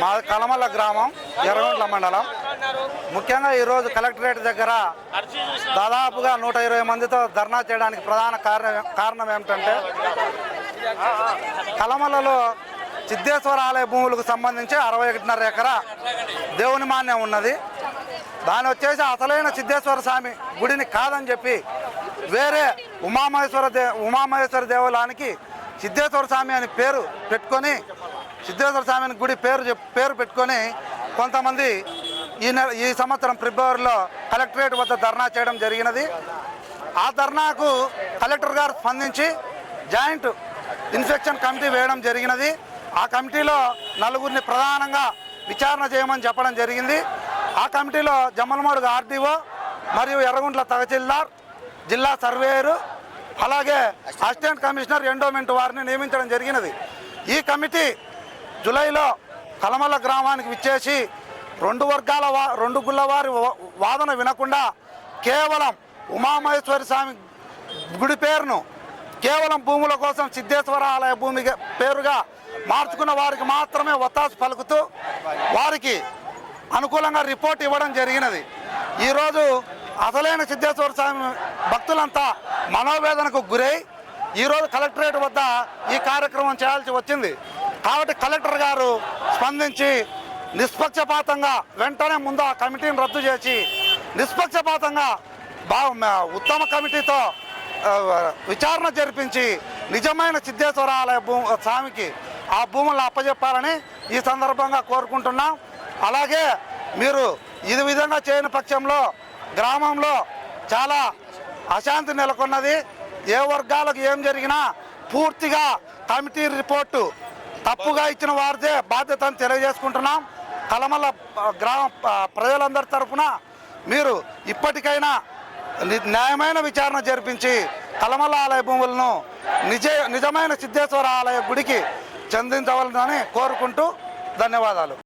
మా కలమల్ల గ్రామం ఎర్రగొంట్ల మండలం. ముఖ్యంగా ఈరోజు కలెక్టరేట్ దగ్గర దాదాపుగా నూట ఇరవై మందితో ధర్నా చేయడానికి ప్రధాన కారణం కారణం ఏమిటంటే కలమలలో సిద్ధేశ్వర ఆలయ భూములకు సంబంధించి అరవై ఒకటిన్నర ఎకరా దేవుని మాన్యం ఉన్నది. దాని వచ్చేసి అసలైన సిద్ధేశ్వర స్వామి గుడిని కాదని చెప్పి వేరే ఉమామహేశ్వర దే ఉమామహేశ్వర దేవాలయానికి సిద్ధేశ్వర స్వామి అని పేరు పెట్టుకొని సిద్ధేశ్వర స్వామి అని గుడి పేరు చెప్- పేరు పెట్టుకొని కొంతమంది ఈ నెల ఈ సంవత్సరం ఫిబ్రవరిలో కలెక్టరేట్ వద్ద ధర్నా చేయడం జరిగినది. ఆ ధర్నాకు కలెక్టర్ గారు స్పందించి జాయింట్ ఇన్స్పెక్షన్ కమిటీ వేయడం జరిగినది. ఆ కమిటీలో నలుగురిని ప్రధానంగా విచారణ చేయమని చెప్పడం జరిగింది. ఆ కమిటీలో జమ్మలమడుగు ఆర్డీఓ మరియు ఎర్రగుంట్ల తహసీల్దార్ జిల్లా సర్వేయరు అలాగే అసిస్టెంట్ కమిషనర్ ఎండోమెంట్ వారిని నియమించడం జరిగినది. ఈ కమిటీ జూలైలో కలమల గ్రామానికి విచ్చేసి రెండు వర్గాల రెండు గుళ్ళవారి వా- వాదన వినకుండా కేవలం ఉమామహేశ్వరి స్వామి గుడి పేరును కేవలం భూముల కోసం సిద్ధేశ్వర ఆలయ భూమి పేరుగా మార్చుకున్న వారికి మాత్రమే ఒత్తాసు పలుకుతూ వారికి అనుకూలంగా రిపోర్ట్ ఇవ్వడం జరిగినది. ఈరోజు అసలైన సిద్ధేశ్వర స్వామి భక్తులంతా మనోవేదనకు గురై ఈరోజు కలెక్టరేట్ వద్ద ఈ కార్యక్రమం చేయాల్సి వచ్చింది. కాబట్టి కలెక్టర్ గారు స్పందించి నిష్పక్షపాతంగా వెంటనే ముందు ఆ కమిటీని రద్దు చేసి నిష్పక్షపాతంగా బా ఉత్తమ కమిటీతో విచారణ జరిపించి నిజమైన సిద్ధేశ్వర ఆలయ భూ స్వామికి ఆ భూములను అప్పజెప్పాలని ఈ సందర్భంగా కోరుకుంటున్నాం. అలాగే మీరు ఇది విధంగా చేయని పక్షంలో గ్రామంలో చాలా అశాంతి నెలకొన్నది. ఏ వర్గాలకు ఏం జరిగినా పూర్తిగా కమిటీ రిపోర్టు తప్పుగా ఇచ్చిన వారిదే బాధ్యత అని తెలియజేసుకుంటున్నాం. కలమల్ల గ్రామ ప్రజలందరి తరఫున మీరు ఇప్పటికైనా న్యాయమైన విచారణ జరిపించి కలమల్ల ఆలయ భూములను నిజ నిజమైన సిద్ధేశ్వర ఆలయ గుడికి చెందించవలనని కోరుకుంటూ ధన్యవాదాలు.